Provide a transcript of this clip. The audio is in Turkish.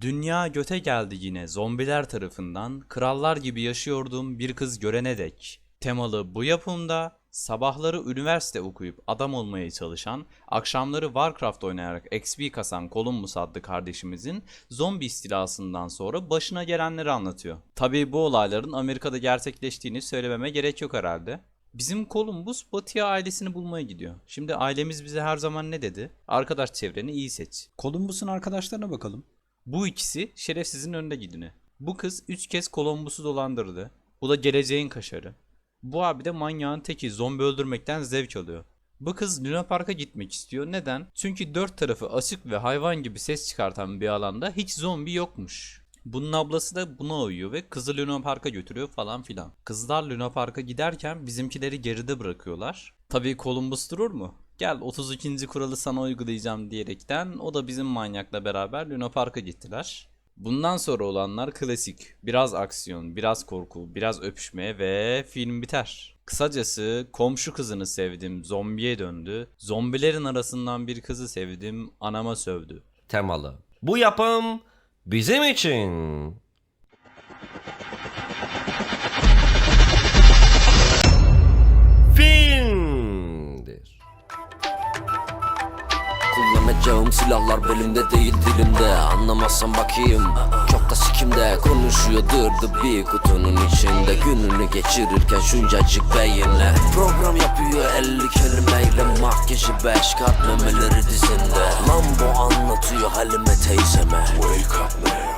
Dünya göte geldi yine zombiler tarafından, krallar gibi yaşıyordum bir kız görene dek. Temalı bu yapımda sabahları üniversite okuyup adam olmaya çalışan, akşamları Warcraft oynayarak XP kasan Columbus adlı kardeşimizin zombi istilasından sonra başına gelenleri anlatıyor. Tabii bu olayların Amerika'da gerçekleştiğini söylememe gerek yok herhalde. Bizim Columbus Batı'ya ailesini bulmaya gidiyor. Şimdi ailemiz bize her zaman ne dedi? Arkadaş çevreni iyi seç. Columbus'un arkadaşlarına bakalım. Bu ikisi şerefsizin önde gidini. Bu kız 3 kez Columbus'u dolandırdı. Bu da geleceğin kaşarı. Bu abi de manyağın teki zombi öldürmekten zevk alıyor. Bu kız Luna Park'a gitmek istiyor. Neden? Çünkü dört tarafı açık ve hayvan gibi ses çıkartan bir alanda hiç zombi yokmuş. Bunun ablası da buna uyuyor ve kızı Luna Park'a götürüyor falan filan. Kızlar Luna Park'a giderken bizimkileri geride bırakıyorlar. Tabii Columbus durur mu? Gel 32. kuralı sana uygulayacağım diyerekten o da bizim manyakla beraber Luna Park'a gittiler. Bundan sonra olanlar klasik. Biraz aksiyon, biraz korku, biraz öpüşme ve film biter. Kısacası komşu kızını sevdim, zombiye döndü. Zombilerin arasından bir kızı sevdim, anama sövdü. temalı. Bu yapım bizim için. Kullanacağım silahlar belimde değil dilimde. Anlamazsan bakayım çok da sikimde. Konuşuyordur bir kutunun içinde. Gününü geçirirken şuncacık beyinle. Program yapıyor 50 kelimeyle. Makyajı 5 kat memeleri dizinde. Lambo anlatıyor Halime teyzeme. Wake up now